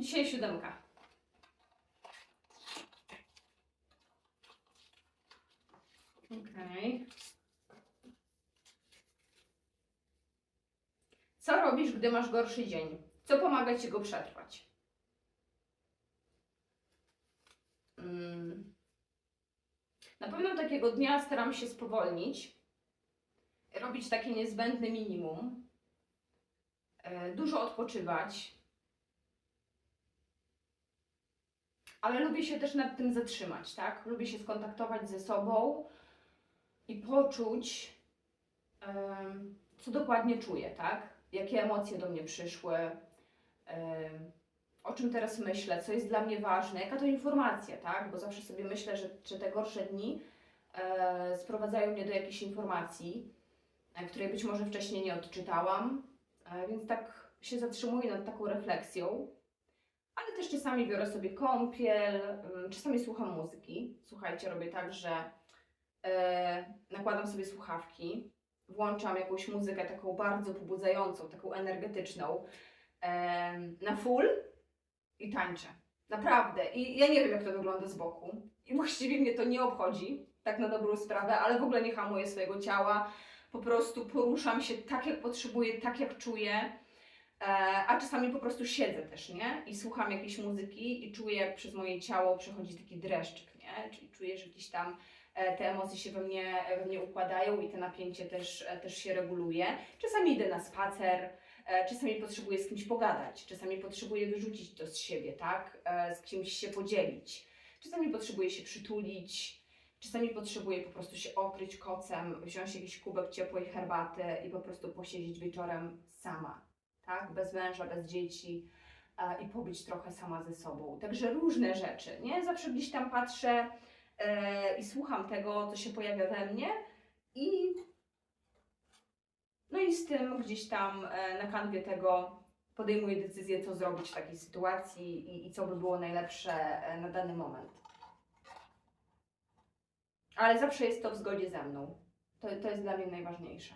Dzisiaj siódemka. Okej. Co robisz, gdy masz gorszy dzień? Co pomaga ci go przetrwać? Mm. Na pewno takiego dnia staram się spowolnić, robić takie niezbędne minimum, e, dużo odpoczywać, ale lubię się też nad tym zatrzymać, tak? Lubię się skontaktować ze sobą i poczuć, co dokładnie czuję, tak? Jakie emocje do mnie przyszły, o czym teraz myślę, co jest dla mnie ważne, jaka to informacja, tak? Bo zawsze sobie myślę, że, że te gorsze dni e, sprowadzają mnie do jakiejś informacji, e, której być może wcześniej nie odczytałam, e, więc tak się zatrzymuję nad taką refleksją. Ale też czasami biorę sobie kąpiel, ym, czasami słucham muzyki. Słuchajcie, robię tak, że e, nakładam sobie słuchawki, włączam jakąś muzykę taką bardzo pobudzającą, taką energetyczną em, na full i tańczę. Naprawdę. I ja nie wiem, jak to wygląda z boku. I właściwie mnie to nie obchodzi, tak na dobrą sprawę, ale w ogóle nie hamuję swojego ciała. Po prostu poruszam się tak, jak potrzebuję, tak, jak czuję. E, a czasami po prostu siedzę też, nie? I słucham jakiejś muzyki i czuję, przez moje ciało przechodzi taki dreszczyk, nie? Czyli czuję, że gdzieś tam e, te emocje się we mnie, we mnie układają i te napięcie też, e, też się reguluje. Czasami idę na spacer, czasami potrzebuję z kimś pogadać, czasami potrzebuję wyrzucić to z siebie, tak? Z kimś się podzielić. Czasami potrzebuję się przytulić, czasami potrzebuję po prostu się okryć kocem, wziąć jakiś kubek ciepłej herbaty i po prostu posiedzieć wieczorem sama, tak? Bez męża, bez dzieci e, i pobyć trochę sama ze sobą. Także różne rzeczy, nie? Zawsze gdzieś tam patrzę e, i słucham tego, co się pojawia we mnie i no i z tym gdzieś tam e, na kanwie tego podejmuję decyzję, co zrobić w takiej sytuacji i, i co by było najlepsze na dany moment. Ale zawsze jest to w zgodzie ze mną. To, to jest dla mnie najważniejsze.